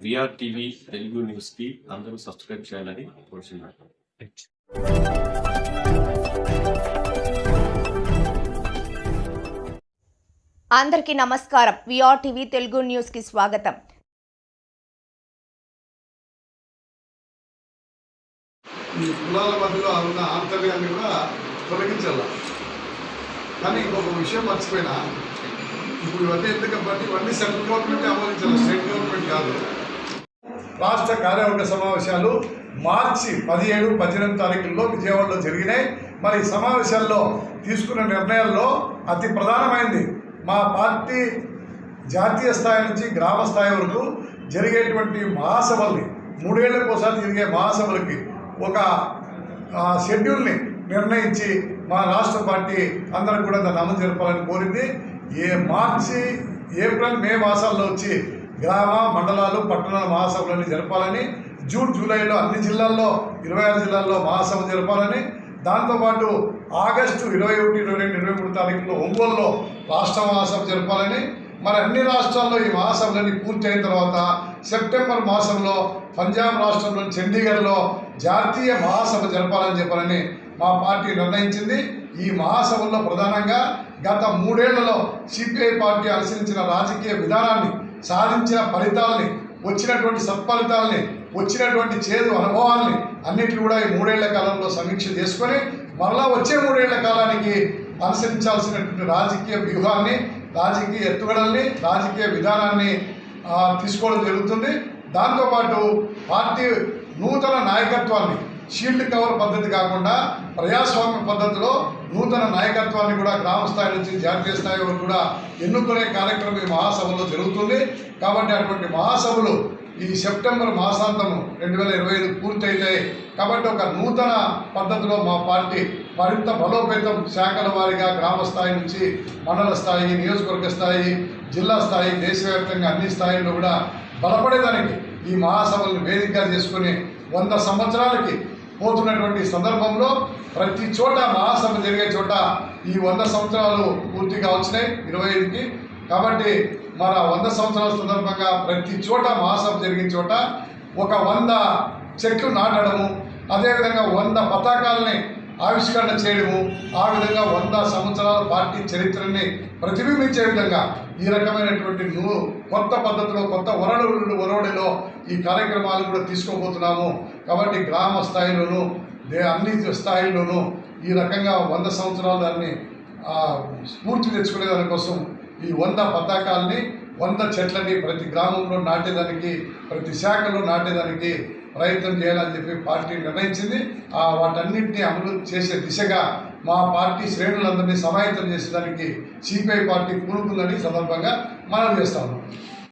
VR TV Telugu న్యూస్కి అందరూ subscribe చేయాలని కోరుచున్నాను. అందరికీ నమస్కారం. విఆర్ టీవీ తెలుగు న్యూస్కి స్వాగతం. ఈ కులాల మధ్యలో ఉన్న ఆంతర్యాన్ని కూడా తొలగించాల కానీ ఇంకొక విషయం మర్చిపోయినా ఇప్పుడు ఇవన్నీ ఎందుకంటే ఇవన్నీ సెంట్రల్ గవర్నమెంట్ ఆమోదించాలి. స్టేట్ గవర్నమెంట్ కాదు. రాష్ట్ర కార్యవర్గ సమావేశాలు మార్చి పదిహేడు పద్దెనిమిది తారీఖుల్లో విజయవాడలో జరిగినాయి. మరి సమావేశాల్లో తీసుకున్న నిర్ణయాల్లో అతి ప్రధానమైంది మా పార్టీ జాతీయ స్థాయి నుంచి గ్రామ స్థాయి వరకు జరిగేటువంటి మహాసభల్ని మూడేళ్ళకు ఒకసారి జరిగే మహాసభలకి ఒక షెడ్యూల్ని నిర్ణయించి మా రాష్ట్ర పార్టీ అందరం కూడా దాన్ని అమలు జరపాలని కోరింది. ఏ మార్చి ఏప్రిల్ మే మాసాల్లో వచ్చి గ్రామ మండలాలు పట్టణాల మహాసభలన్నీ జరపాలని జూన్ జూలైలో అన్ని జిల్లాల్లో ఇరవై ఆరు జిల్లాల్లో మహాసభ జరపాలని దాంతోపాటు ఆగస్టు ఇరవై ఒకటి ఇరవై రెండు ఇరవై మూడు తారీఖులో ఒంగోలులో రాష్ట్ర మహాసభ జరపాలని. మరి అన్ని రాష్ట్రాల్లో ఈ మహాసభలన్నీ పూర్తయిన తర్వాత సెప్టెంబర్ మాసంలో పంజాబ్ రాష్ట్రంలోని చండీగఢ్లో జాతీయ మహాసభ జరపాలని చెప్పాలని మా పార్టీ నిర్ణయించింది. ఈ మహాసభల్లో ప్రధానంగా గత మూడేళ్ళలో సిపిఐ పార్టీ అనుసరించిన రాజకీయ విధానాన్ని సాధించిన ఫలితాలని వచ్చినటువంటి సత్ఫలితాలని వచ్చినటువంటి చేదు అనుభవాల్ని అన్నిటిని కూడా ఈ మూడేళ్ళ కాలంలో సమీక్ష చేసుకొని మరలా వచ్చే మూడేళ్ళ కాలానికి అనుసరించాల్సినటువంటి రాజకీయ వ్యూహాన్ని రాజకీయ ఎత్తుగడల్ని రాజకీయ విధానాన్ని తీసుకోవడం జరుగుతుంది. దాంతోపాటు పార్టీ నూతన నాయకత్వాన్ని షీల్డ్ కవర్ పద్ధతి కాకుండా ప్రజాస్వామ్య పద్ధతిలో నూతన నాయకత్వాన్ని కూడా గ్రామ స్థాయి నుంచి జాతీయ స్థాయి వరకు కూడా ఎన్నుకునే కార్యక్రమం ఈ మహాసభలో జరుగుతుంది. కాబట్టి అటువంటి మహాసభలు ఈ సెప్టెంబర్ మాసాంతము రెండు వేల ఇరవై ఐదు పూర్తయితాయి. కాబట్టి ఒక నూతన పద్ధతిలో మా పార్టీ మరింత బలోపేతం శాఖల వారీగా గ్రామ స్థాయి నుంచి మండల స్థాయి నియోజకవర్గ స్థాయి జిల్లా స్థాయి దేశవ్యాప్తంగా అన్ని స్థాయిల్లో కూడా బలపడేదానికి ఈ మహాసభలను వేదికగా చేసుకుని వంద సంవత్సరాలకి పోతున్నటువంటి సందర్భంలో ప్రతి చోట మహాసభ జరిగే చోట ఈ వంద సంవత్సరాలు పూర్తిగా వచ్చినాయి ఇరవై ఐదుకి. కాబట్టి మన వంద సంవత్సరాల సందర్భంగా ప్రతి చోట మహాసభ జరిగిన చోట ఒక వంద చెట్లు నాటడము అదేవిధంగా వంద పతాకాలని ఆవిష్కరణ చేయడము ఆ విధంగా వంద సంవత్సరాల పార్టీ చరిత్రని ప్రతిబింబించే విధంగా ఈ రకమైనటువంటి నువ్వు కొత్త పద్ధతిలో కొత్త వరడు ఒరవడిలో ఈ కార్యక్రమాలు కూడా తీసుకోబోతున్నాము. కాబట్టి గ్రామ స్థాయిలోనూ దే అన్ని స్థాయిల్లోనూ ఈ రకంగా వంద సంవత్సరాలు దాన్ని స్ఫూర్తి తెచ్చుకునే దానికోసం ఈ వంద పతాకాలని వంద చెట్లని ప్రతి గ్రామంలో నాటేదానికి ప్రతి శాఖలో నాటేదానికి ప్రయత్నం చేయాలని చెప్పి పార్టీ నిర్ణయించింది. ఆ వాటన్నింటినీ అమలు చేసే దిశగా మా పార్టీ శ్రేణులందరినీ సమాహితం చేసేదానికి సిపిఐ పార్టీ పూనుకుందని సందర్భంగా మనం చేస్తాము